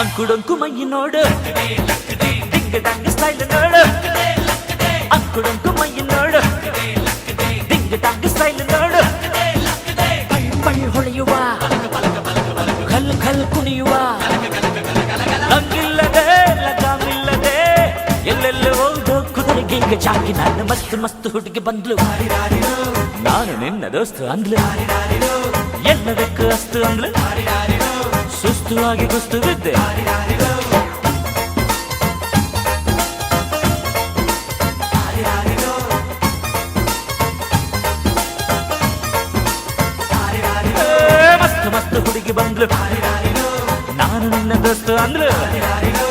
ஆண் குமையினோடு திங்கு தங்கு ஸ்டைலினோடு ஆண் குடங்குமையினோடு திங்கு தங்கு ஸ்டைலினோடு பழி ஒளியுவா கல் கல் குனியுவா ಚಾಕಿ ನಾನು ಮಸ್ತ್ ಮಸ್ತ್ ಹುಡುಗಿ ಬಂದ್ಲು ನಾನು ನಿನ್ನ ದೋಸ್ತು ಅಂದ್ಲು ಎಲ್ಲದಕ್ಕೂ ಅಸ್ತು ಅಂದ್ಲು ಸುಸ್ತು ಆಗಿ ಕುಸ್ತು ಬಿದ್ದೆ ಮಸ್ತ್ ಮಸ್ತ್ ಹುಡುಗಿ ಬಂದ್ಲು ನಾನು ನಿನ್ನ ದೋಸ್ತು ಅಂದ್ಲು